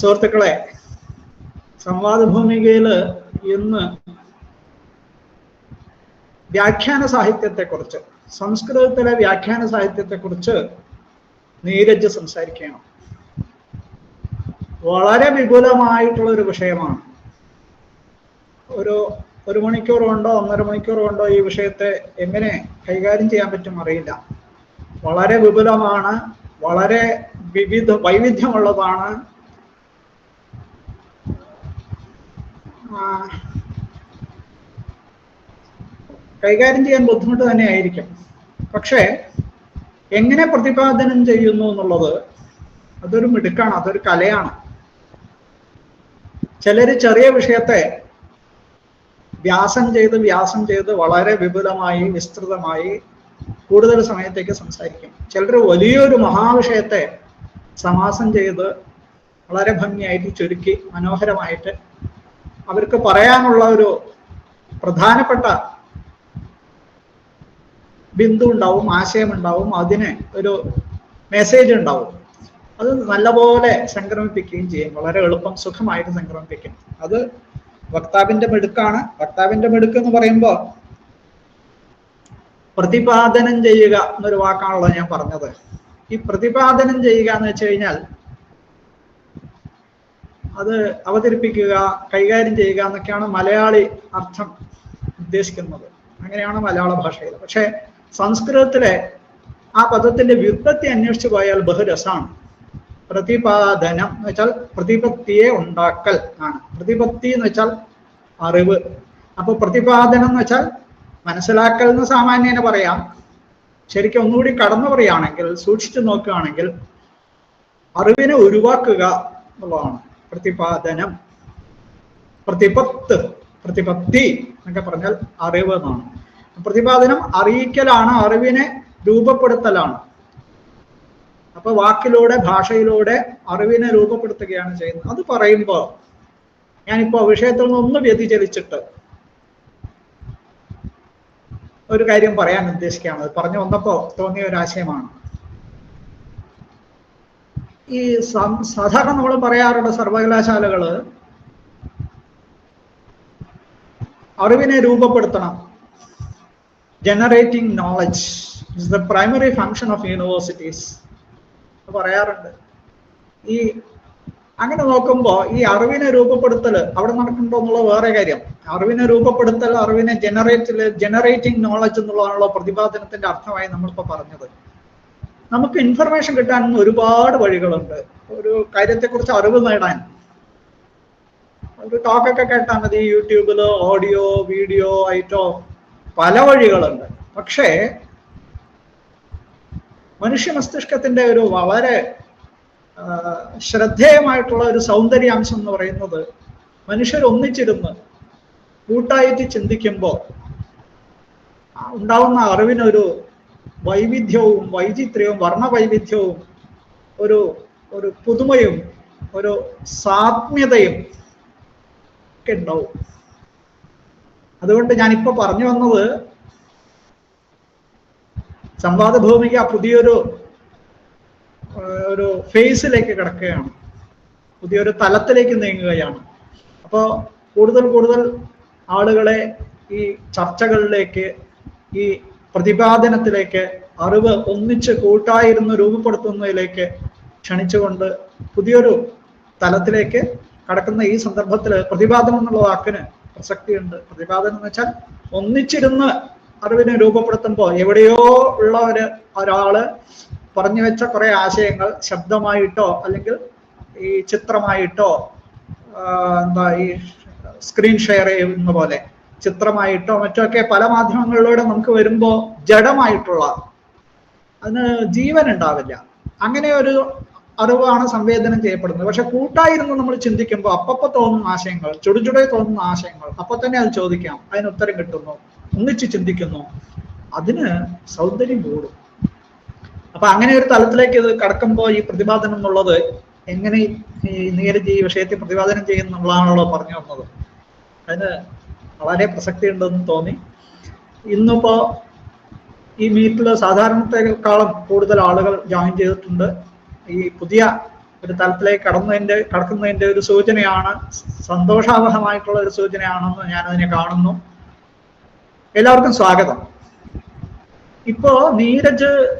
സുഹൃത്തുക്കളെ സംവാദ ഭൂമികയിൽ ഇന്ന് വ്യാഖ്യാന സാഹിത്യത്തെക്കുറിച്ച് സംസ്കൃതത്തിലെ വ്യാഖ്യാന സാഹിത്യത്തെക്കുറിച്ച് നീരജ് സംസാരിക്കുകയാണ്. വളരെ വിപുലമായിട്ടുള്ള ഒരു വിഷയമാണ്. ഒരു ഒരു മണിക്കൂർ കൊണ്ടോ ഒന്നര മണിക്കൂർ കൊണ്ടോ ഈ വിഷയത്തെ എങ്ങനെ കൈകാര്യം ചെയ്യാൻ പറ്റും അറിയില്ല. വളരെ വിപുലമാണ് വളരെ വിവിധ വൈവിധ്യമുള്ളതാണ് കൈകാര്യം ചെയ്യാൻ ബുദ്ധിമുട്ട് തന്നെ ആയിരിക്കും. പക്ഷേ എങ്ങനെ പ്രതിപാദനം ചെയ്യുന്നു എന്നുള്ളത് അതൊരു മിടുക്കാണ് അതൊരു കലയാണ്. ചിലർ ചെറിയ വിഷയത്തെ വ്യാസം ചെയ്ത് വ്യാസം ചെയ്ത് വളരെ വിപുലമായി വിസ്തൃതമായി കൂടുതൽ സമയത്തേക്ക് സംസാരിക്കും. ചിലർ വലിയൊരു മഹാവിഷയത്തെ സമാസം ചെയ്ത് വളരെ ഭംഗിയായിട്ട് ചുരുക്കി മനോഹരമായിട്ട് അവർക്ക് പറയാനുള്ള ഒരു പ്രധാനപ്പെട്ട ബിന്ദു ഉണ്ടാവും ആശയം ഉണ്ടാവും അതിന് ഒരു മെസ്സേജ് ഉണ്ടാവും. അത് നല്ലപോലെ സംക്രമിപ്പിക്കുകയും ചെയ്യും. വളരെ എളുപ്പം സുഖമായിട്ട് സംക്രമിപ്പിക്കും. അത് വക്താവിന്റെ മെടുക്കാണ്. വക്താവിന്റെ മെടുക്ക് എന്ന് പറയുമ്പോൾ പ്രതിപാദനം ചെയ്യുക എന്നൊരു വാക്കാണല്ലോ ഞാൻ പറഞ്ഞത്. ഈ പ്രതിപാദനം ചെയ്യുക എന്ന് വെച്ച് കഴിഞ്ഞാൽ അത് അവതരിപ്പിക്കുക കൈകാര്യം ചെയ്യുക എന്നൊക്കെയാണ് മലയാളി അർത്ഥം ഉദ്ദേശിക്കുന്നത്. അങ്ങനെയാണ് മലയാള ഭാഷയിൽ. പക്ഷെ സംസ്കൃതത്തിലെ ആ പദത്തിന്റെ വ്യുത്പത്തി അന്വേഷിച്ചു പോയാൽ ബഹുരസാണ് പ്രതിപാദനം എന്ന് വെച്ചാൽ പ്രതിപത്തിയെ ഉണ്ടാക്കൽ ആണ്. പ്രതിപത്തി എന്ന് വെച്ചാൽ അറിവ്. അപ്പൊ പ്രതിപാദനം എന്ന് വെച്ചാൽ മനസ്സിലാക്കൽ എന്ന് സാമാന്യനെ പറയാം. ശരിക്കും ഒന്നുകൂടി കടന്നു പറയുകയാണെങ്കിൽ സൂക്ഷിച്ചു നോക്കുകയാണെങ്കിൽ അറിവിനെ ഉരുവാക്കുക എന്നുള്ളതാണ്. പ്രതിപാദനം. പ്രതിപത്ത് പ്രതിപത്തി എന്നൊക്കെ പറഞ്ഞാൽ അറിവ് എന്നാണ്. പ്രതിപാദനം അറിയിക്കലാണ് അറിവിനെ രൂപപ്പെടുത്തലാണ്. അപ്പൊ വാക്കിലൂടെ ഭാഷയിലൂടെ അറിവിനെ രൂപപ്പെടുത്തുകയാണ് ചെയ്യുന്നത്. അത് പറയുമ്പോൾ ഞാനിപ്പോ വിഷയത്തിൽ നിന്നൊന്ന് വ്യതിചലിച്ചിട്ട് ഒരു കാര്യം പറയാൻ ഉദ്ദേശിക്കുകയാണ്. പറഞ്ഞു വന്നപ്പോ തോന്നിയ ഒരു ആശയമാണ്. ഈ സാധാരണ നമ്മൾ പറയാറുണ്ട് സർവകലാശാലകൾ അറിവിനെ രൂപപ്പെടുത്തണം. Generating knowledge is the primary function of universities പറയാറുണ്ട്. ഈ അങ്ങനെ നോക്കുമ്പോൾ ഈ അറിവിനെ രൂപപ്പെടുത്തൽ അവിടെ നടക്കുന്നുണ്ടോ എന്നുള്ള വേറെ കാര്യം. അറിവിനെ രൂപപ്പെടുത്തൽ അറിവിനെ ജനറേറ്റ് ജനറേറ്റിംഗ് നോളജ് എന്നുള്ളതാണല്ലോ പ്രതിപാദനത്തിന്റെ അർത്ഥമായി നമ്മളിപ്പോ പറഞ്ഞത്. നമുക്ക് ഇൻഫർമേഷൻ കിട്ടാൻ ഒരുപാട് വഴികളുണ്ട്. ഒരു കാര്യത്തെക്കുറിച്ച് അറിവ് നേടാൻ. ഒരു ടോക്കൊക്കെ കേട്ടാൽ മതി യൂട്യൂബിൽ ഓഡിയോ വീഡിയോ ആയിട്ടോ പല വഴികളുണ്ട്. പക്ഷേ മനുഷ്യ മസ്തിഷ്കത്തിന്റെ ഒരു വളരെ ശ്രദ്ധേയമായിട്ടുള്ള ഒരു സൗന്ദര്യാംശം എന്ന് പറയുന്നത് മനുഷ്യർ ഒന്നിച്ചിരുന്ന് കൂട്ടായിട്ട് ചിന്തിക്കുമ്പോൾ ഉണ്ടാവുന്ന അറിവിനൊരു വൈവിധ്യവും വൈചിത്ര്യവും വർണവൈവിധ്യവും ഒരു ഒരു പുതുമയും ഒരു സാത്മ്യതയും ഒക്കെ ഉണ്ടാവും. അതുകൊണ്ട് ഞാനിപ്പോ പറഞ്ഞു വന്നത് സംവാദ ഭൂമിക പുതിയൊരു ഒരു ഫേസിലേക്ക് കിടക്കുകയാണ്. പുതിയൊരു തലത്തിലേക്ക് നീങ്ങുകയാണ്. അപ്പോൾ കൂടുതൽ കൂടുതൽ ആളുകളെ ഈ ചർച്ചകളിലേക്ക് ഈ പ്രതിപാദനത്തിലേക്ക് അറിവ് ഒന്നിച്ച് കൂട്ടായിരുന്ന് രൂപപ്പെടുത്തുന്നതിലേക്ക് ക്ഷണിച്ചുകൊണ്ട് പുതിയൊരു തലത്തിലേക്ക് കടക്കുന്ന ഈ സന്ദർഭത്തിൽ പ്രതിപാദനം എന്നുള്ള വാക്കിന് പ്രസക്തിയുണ്ട്. പ്രതിപാദനം എന്ന് വെച്ചാൽ ഒന്നിച്ചിരുന്ന് അറിവിനെ രൂപപ്പെടുത്തുമ്പോൾ എവിടെയോ ഉള്ള ഒരു ഒരാൾ പറഞ്ഞു വെച്ച കുറെ ആശയങ്ങൾ ശബ്ദമായിട്ടോ അല്ലെങ്കിൽ ഈ ചിത്രമായിട്ടോ എന്താ ഈ സ്ക്രീൻ ഷെയർ ചെയ്യുന്ന പോലെ ചിത്രമായിട്ടോ മറ്റോ ഒക്കെ പല മാധ്യമങ്ങളിലൂടെ നമുക്ക് വരുമ്പോൾ ജഡമായിട്ടുള്ള അതിന് ജീവൻ ഉണ്ടാവില്ല അങ്ങനെ ഒരു അറിവാണ് സംവേദനം ചെയ്യപ്പെടുന്നത്. പക്ഷെ കൂട്ടായിരുന്നു നമ്മൾ ചിന്തിക്കുമ്പോൾ അപ്പപ്പോ തോന്നുന്ന ആശയങ്ങൾ ചുടുചുടെ തോന്നുന്ന ആശയങ്ങൾ അപ്പൊ തന്നെ അത് ചോദിക്കാം അതിന് ഉത്തരം കിട്ടുന്നു ഒന്നിച്ച് ചിന്തിക്കുന്നു. അതിന് സൗന്ദര്യം കൂടും. അപ്പൊ അങ്ങനെ ഒരു തലത്തിലേക്ക് ഇത് കടക്കുമ്പോൾ ഈ പ്രതിപാദനം എന്നുള്ളത് എങ്ങനെ ഈ നീരജ് ഈ വിഷയത്തെ പ്രതിപാദനം ചെയ്യുന്നുള്ളതാണല്ലോ പറഞ്ഞു വന്നത്. അതിന് വളരെ പ്രസക്തി ഉണ്ടെന്ന് തോന്നി. ഇന്നിപ്പോ ഈ മീറ്റിൽ സാധാരണത്തെക്കാളും കൂടുതൽ ആളുകൾ ജോയിൻ ചെയ്തിട്ടുണ്ട്. ഈ പുതിയ ഒരു തലത്തിലേക്ക് കടന്നതിന്റെ കടക്കുന്നതിന്റെ ഒരു സൂചനയാണ് സന്തോഷാവഹമായിട്ടുള്ള ഒരു സൂചനയാണെന്ന് ഞാൻ അതിനെ കാണുന്നു. എല്ലാവർക്കും സ്വാഗതം. ഇപ്പോ നീരജ്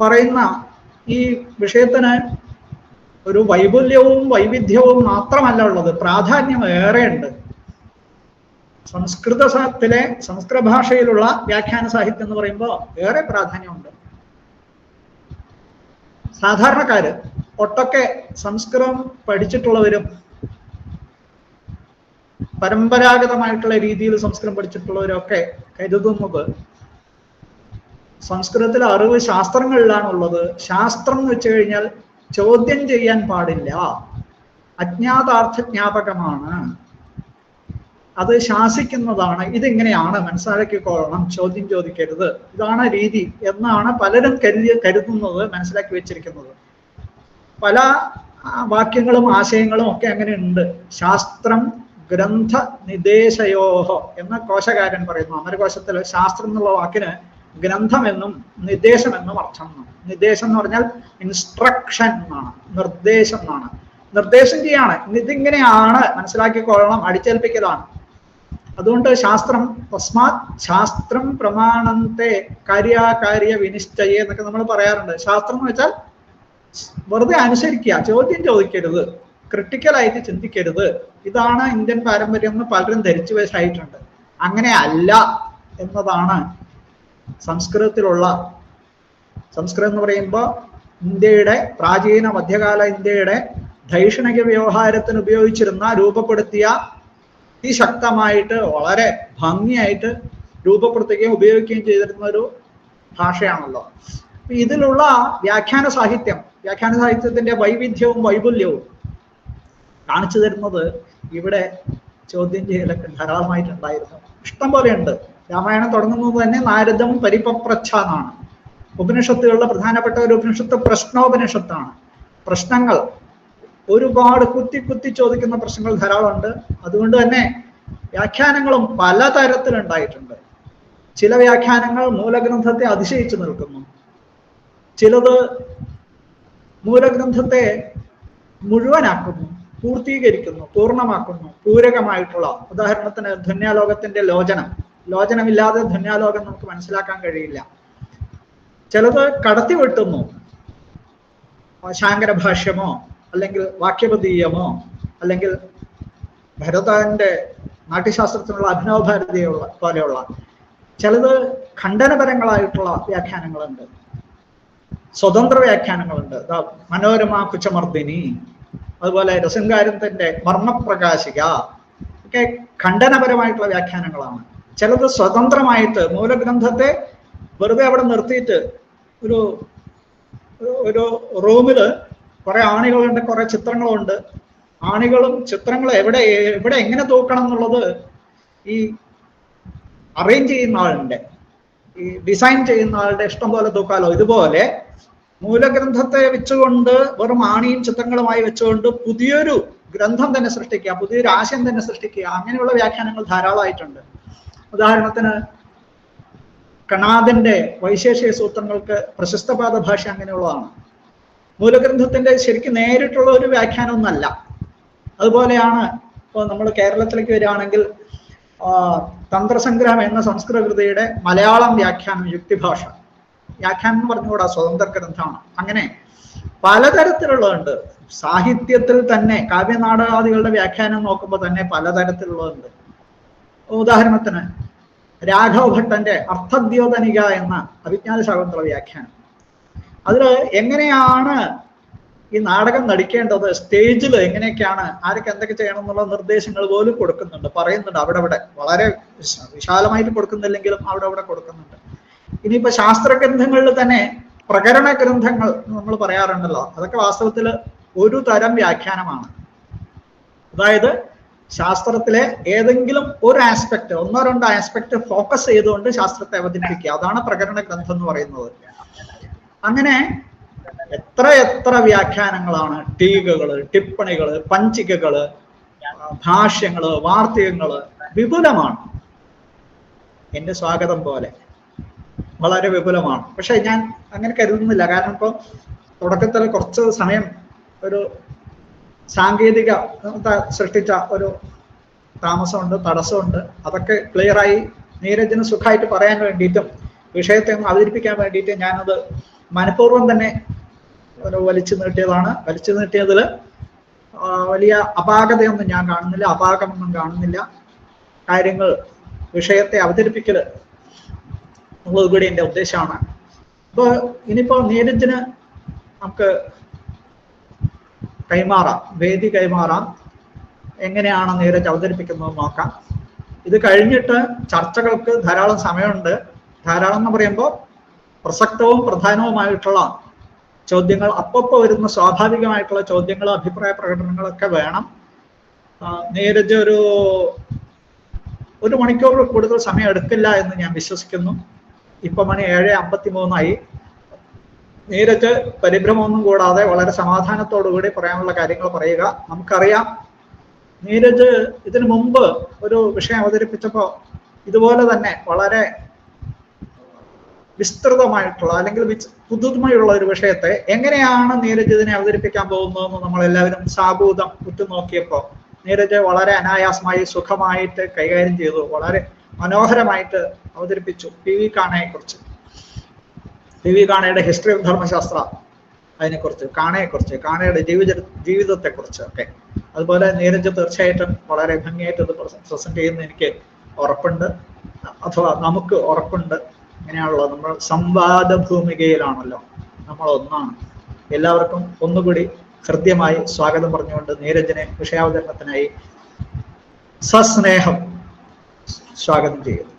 പറയുന്ന ഈ വിഷയത്തിന് ഒരു വൈപുല്യവും വൈവിധ്യവും മാത്രമല്ല ഉള്ളത്. പ്രാധാന്യം ഏറെയുണ്ട്. സംസ്കൃതത്തിലെ സംസ്കൃത ഭാഷയിലുള്ള വ്യാഖ്യാന സാഹിത്യം എന്ന് പറയുമ്പോൾ ഏറെ പ്രാധാന്യമുണ്ട്. സാധാരണക്കാര് ഒട്ടൊക്കെ സംസ്കൃതം പഠിച്ചിട്ടുള്ളവരും പരമ്പരാഗതമായിട്ടുള്ള രീതിയിൽ സംസ്കൃതം പഠിച്ചിട്ടുള്ളവരൊക്കെ കരുതുന്നത് സംസ്കൃതത്തിൽ അറിവ് ശാസ്ത്രങ്ങളിലാണുള്ളത്. ശാസ്ത്രം എന്ന് വെച്ച് കഴിഞ്ഞാൽ ചോദ്യം ചെയ്യാൻ പാടില്ല. അജ്ഞാതാർത്ഥ ജ്ഞാപകമാണ്. അത് ശാസിക്കുന്നതാണ്. ഇതെങ്ങനെയാണ്? മനസ്സിലാക്കിക്കൊള്ളണം ചോദ്യം ചോദിക്കരുത്. ഇതാണ് രീതി എന്നാണ് പലരും കരുതി കരുതുന്നത് മനസ്സിലാക്കി വെച്ചിരിക്കുന്നത്. പല വാക്യങ്ങളും ആശയങ്ങളും ഒക്കെ അങ്ങനെയുണ്ട്. ശാസ്ത്രം ഗ്രന്ഥ നിദേശയോഹോ എന്ന കോശകാരൻ പറയുന്നു. അമരകോശത്തിൽ ശാസ്ത്രം എന്നുള്ള വാക്കിന് ഗ്രന്ഥമെന്നും നിർദ്ദേശമെന്നും അർത്ഥം. നിർദ്ദേശം എന്ന് പറഞ്ഞാൽ ഇൻസ്ട്രക്ഷൻ എന്നാണ് നിർദ്ദേശം എന്നാണ്. നിർദ്ദേശം ചെയ്യാണ്. ഇതിങ്ങനെയാണ് മനസ്സിലാക്കിക്കൊള്ളണം അടിച്ചേൽപ്പിക്കലാണ്. അതുകൊണ്ട് ശാസ്ത്രം തസ്മാത് ശാസ്ത്രം പ്രമാണത്തെ കാര്യാകാര്യ വിനിശ്ചയ എന്നൊക്കെ നമ്മൾ പറയാറുണ്ട്. ശാസ്ത്രം എന്ന് വെച്ചാൽ വെറുതെ അനുസരിക്കുക ചോദ്യം ചോദിക്കരുത് ക്രിട്ടിക്കലായിട്ട് ചിന്തിക്കരുത്. ഇതാണ് ഇന്ത്യൻ പാരമ്പര്യം എന്ന് പലരും ധരിച്ചു വെച്ചായിട്ടുണ്ട് അങ്ങനെ അല്ല എന്നതാണ് സംസ്കൃതത്തിലുള്ള സംസ്കൃതം എന്ന് പറയുമ്പോൾ ഇന്ത്യയുടെ പ്രാചീന മധ്യകാല ഇന്ത്യയുടെ ധൈഷണിക വ്യവഹാരത്തിന് ഉപയോഗിച്ചിരുന്ന രൂപപ്പെടുത്തിയ അതിശക്തമായിട്ട് വളരെ ഭംഗിയായിട്ട് രൂപപ്പെടുത്തുകയും ഉപയോഗിക്കുകയും ചെയ്തിരുന്ന ഒരു ഭാഷയാണല്ലോ. ഇതിലുള്ള വ്യാഖ്യാന സാഹിത്യം വ്യാഖ്യാന സാഹിത്യത്തിന്റെ വൈവിധ്യവും വൈപുല്യവും കാണിച്ചു തരുന്നത് ഇവിടെ ചോദ്യം ചെയ്യലൊക്കെ ധാരാളമായിട്ടുണ്ടായിരുന്നു. ഇഷ്ടം പോലെയുണ്ട്. രാമായണം തുടങ്ങുന്നത് തന്നെ നാരദം പരിപപ്രച്ഛ എന്നാണ് ഉപനിഷത്തുകളുടെ പ്രധാനപ്പെട്ട ഒരു ഉപനിഷത്ത് പ്രശ്നോപനിഷത്താണ്. പ്രശ്നങ്ങൾ ഒരുപാട് കുത്തി കുത്തി ചോദിക്കുന്ന പ്രശ്നങ്ങൾ ധാരാളമുണ്ട്. അതുകൊണ്ട് തന്നെ വ്യാഖ്യാനങ്ങളും പലതരത്തിലുണ്ടായിട്ടുണ്ട് ചില വ്യാഖ്യാനങ്ങൾ മൂലഗ്രന്ഥത്തെ അതിശയിച്ചു നിൽക്കുന്നു. ചിലത് മൂലഗ്രന്ഥത്തെ മുഴുവനാക്കുന്നു പൂർത്തീകരിക്കുന്നു പൂർണമാക്കുന്നു പൂരകമായിട്ടുള്ള. ഉദാഹരണത്തിന് ധന്യാലോകത്തിന്റെ ലോചനം. ലോചനമില്ലാതെ ധന്യാലോകം നമുക്ക് മനസ്സിലാക്കാൻ കഴിയില്ല. ചിലത് കടത്തി വെട്ടുന്നു ശാങ്കര ഭാഷ്യമോ അല്ലെങ്കിൽ വാക്യപതീയമോ അല്ലെങ്കിൽ ഭരതന്റെ നാട്യശാസ്ത്രത്തിനുള്ള അഭിനവ ഭാരതീയുള്ള പോലെയുള്ള ചിലത് ഖണ്ഡനപരങ്ങളായിട്ടുള്ള വ്യാഖ്യാനങ്ങളുണ്ട്. സ്വതന്ത്ര വ്യാഖ്യാനങ്ങളുണ്ട്. മനോരമ കുച്ചമർദ്ദിനി അതുപോലെ രസങ്കാരത്തിന്റെ മർമ്മപ്രകാശിക ഒക്കെ ഖണ്ഡനപരമായിട്ടുള്ള വ്യാഖ്യാനങ്ങളാണ്. ചിലത് സ്വതന്ത്രമായിട്ട് മൂലഗ്രന്ഥത്തെ വെറുതെ അവിടെ നിർത്തിയിട്ട് ഒരു ഒരു റൂമിൽ കുറെ ആണികളുണ്ട് കുറെ ചിത്രങ്ങളുണ്ട്. ആണികളും ചിത്രങ്ങളും എവിടെ എവിടെ എങ്ങനെ തൂക്കണം എന്നുള്ളത് ഈ അറേഞ്ച് ചെയ്യുന്ന ആളുടെ ഈ ഡിസൈൻ ചെയ്യുന്ന ആളുടെ ഇഷ്ടം പോലെ തൂക്കാലോ. ഇതുപോലെ മൂലഗ്രന്ഥത്തെ വെച്ചുകൊണ്ട് വെറും ആണിയും ചിത്രങ്ങളുമായി വെച്ചുകൊണ്ട് പുതിയൊരു ഗ്രന്ഥം തന്നെ സൃഷ്ടിക്കുക പുതിയൊരു ആശയം തന്നെ സൃഷ്ടിക്കുക. അങ്ങനെയുള്ള വ്യാഖ്യാനങ്ങൾ ധാരാളമായിട്ടുണ്ട്. ഉദാഹരണത്തിന് കണാദന്റെ വൈശേഷിക സൂത്രങ്ങൾക്ക് പ്രശസ്തപാദ ഭാഷ അങ്ങനെയുള്ളതാണ്. മൂലഗ്രന്ഥത്തിന്റെ ശരിക്കും നേരിട്ടുള്ള ഒരു വ്യാഖ്യാനമൊന്നല്ല അതുപോലെയാണ് ഇപ്പോൾ നമ്മൾ കേരളത്തിലേക്ക് വരികയാണെങ്കിൽ തന്ത്രസംഗ്രഹം എന്ന സംസ്കൃത കൃതിയുടെ മലയാളം വ്യാഖ്യാനം യുക്തിഭാഷ. വ്യാഖ്യാനം എന്ന് പറഞ്ഞുകൂടാ സ്വതന്ത്ര ഗ്രന്ഥമാണ്. അങ്ങനെ പലതരത്തിലുള്ളതുണ്ട്. സാഹിത്യത്തിൽ തന്നെ കാവ്യനാടകാദികളുടെ വ്യാഖ്യാനം നോക്കുമ്പോൾ തന്നെ പലതരത്തിലുള്ളതുണ്ട്. ഉദാഹരണത്തിന് രാഘവ ഭട്ടന്റെ അർത്ഥദ്യോതനിക എന്ന അഭിജ്ഞാന ശാകുന്തള വ്യാഖ്യാനം. അതിൽ എങ്ങനെയാണ് ഈ നാടകം നടിക്കേണ്ടത്? സ്റ്റേജിൽ എങ്ങനെയൊക്കെയാണ്? ആരൊക്കെ എന്തൊക്കെ ചെയ്യണം എന്നുള്ള നിർദ്ദേശങ്ങൾ പോലും കൊടുക്കുന്നുണ്ട് പറയുന്നുണ്ട് അവിടെ അവിടെ വളരെ വിശാലമായിട്ട് കൊടുക്കുന്നില്ലെങ്കിലും അവിടെ അവിടെ കൊടുക്കുന്നുണ്ട്. ഇനിയിപ്പോ ശാസ്ത്ര ഗ്രന്ഥങ്ങളിൽ തന്നെ പ്രകരണ ഗ്രന്ഥങ്ങൾ നമ്മൾ പറയാറുണ്ടല്ലോ. അതൊക്കെ വാസ്തവത്തിൽ ഒരു തരം വ്യാഖ്യാനമാണ്. അതായത് ശാസ്ത്രത്തിലെ ഏതെങ്കിലും ഒരു ആസ്പെക്ട് ഒന്നോ രണ്ടോ ആസ്പെക്ട് ഫോക്കസ് ചെയ്തുകൊണ്ട് ശാസ്ത്രത്തെ അവതരിപ്പിക്കുക. അതാണ് പ്രകരണ ഗ്രന്ഥം എന്ന് പറയുന്നത്. അങ്ങനെ എത്ര എത്ര വ്യാഖ്യാനങ്ങളാണ് ടീകകൾ ടിപ്പണികൾ പഞ്ചികകൾ ഭാഷ്യങ്ങൾ വാർത്തകങ്ങൾ വിപുലമാണ്. എന്റെ സ്വാഗതം പോലെ വളരെ വിപുലമാണ്. പക്ഷെ ഞാൻ അങ്ങനെ കരുതുന്നില്ല. കാരണം ഇപ്പോൾ തുടക്കത്തിൽ കുറച്ച് സമയം ഒരു സാങ്കേതിക സൃഷ്ടിച്ച ഒരു താമസമുണ്ട് തടസ്സമുണ്ട്. അതൊക്കെ ക്ലിയറായി നീരജിന് സുഖമായിട്ട് പറയാൻ വേണ്ടിയിട്ടും വിഷയത്തെ അവതരിപ്പിക്കാൻ വേണ്ടിയിട്ട് ഞാനത് മനഃപൂർവം തന്നെ വലിച്ചു നീട്ടിയതാണ്. വലിച്ചു നീട്ടിയതിൽ വലിയ അപാകതയൊന്നും ഞാൻ കാണുന്നില്ല അപാകമൊന്നും കാണുന്നില്ല. കാര്യങ്ങൾ വിഷയത്തെ അവതരിപ്പിക്കൽ എന്നുള്ളത് കൂടി എന്റെ ഉദ്ദേശമാണ്. അപ്പോൾ ഇനിയിപ്പോൾ നീരജിന് നമുക്ക് കൈമാറാം വേദി കൈമാറാം. എങ്ങനെയാണ് നീരജ് അവതരിപ്പിക്കുന്നത് നോക്കാം. ഇത് കഴിഞ്ഞിട്ട് ചർച്ചകൾക്ക് ധാരാളം സമയമുണ്ട്. ധാരാളം എന്ന് പറയുമ്പോൾ പ്രസക്തവും പ്രധാനവുമായിട്ടുള്ള ചോദ്യങ്ങൾ അപ്പപ്പോൾ വരുന്ന സ്വാഭാവികമായിട്ടുള്ള ചോദ്യങ്ങൾ അഭിപ്രായ പ്രകടനങ്ങളൊക്കെ വേണം. നീരജ് ഒരു ഒരു മണിക്കൂർ കൂടുതൽ സമയം എടുക്കില്ല എന്ന് ഞാൻ വിശ്വസിക്കുന്നു. ഇപ്പൊ മണി ഏഴ് അമ്പത്തി മൂന്നായി നീരജ് പരിഭ്രമമൊന്നും കൂടാതെ വളരെ സമാധാനത്തോടുകൂടി പറയാനുള്ള കാര്യങ്ങൾ പറയുക. നമുക്കറിയാം നീരജ് ഇതിനു മുമ്പ് ഒരു വിഷയം അവതരിപ്പിച്ചപ്പോൾ ഇതുപോലെ തന്നെ വളരെ വിസ്തൃതമായിട്ടുള്ള അല്ലെങ്കിൽ പുതുമയുള്ള ഒരു വിഷയത്തെ എങ്ങനെയാണ് നീരജ് ഇതിനെ അവതരിപ്പിക്കാൻ പോകുന്നതെന്ന് നമ്മൾ എല്ലാവരും സാബൂതം ഉറ്റുനോക്കിയപ്പോൾ നീരജ് വളരെ അനായാസമായി സുഖമായിട്ട് കൈകാര്യം ചെയ്തു. വളരെ മനോഹരമായിട്ട് അവതരിപ്പിച്ചു പി വി കാണയെ കുറിച്ച് പി വി കാണയുടെ ഹിസ്റ്ററി ഓഫ് ധർമ്മശാസ്ത്ര അതിനെക്കുറിച്ച് കാണയെക്കുറിച്ച് കാണയുടെ ജീവിത ജീവിതത്തെക്കുറിച്ച് ഒക്കെ. അതുപോലെ നീരജ് തീർച്ചയായിട്ടും വളരെ ഭംഗിയായിട്ട് ഇത് പ്രസന്റ് ചെയ്യുന്ന എനിക്ക് ഉറപ്പുണ്ട്. അഥവാ നമുക്ക് ഉറപ്പുണ്ട്. ഇങ്ങനെയാണല്ലോ നമ്മൾ സംവാദ ഭൂമികയിലാണല്ലോ നമ്മൾ ഒന്നാണ്. എല്ലാവർക്കും ഒന്നുകൂടി ഹൃദ്യമായി സ്വാഗതം പറഞ്ഞുകൊണ്ട് നീരജിനെ വിഷയാവതരണത്തിനായി സസ്നേഹം സ്വാഗതം ചെയ്യുന്നു.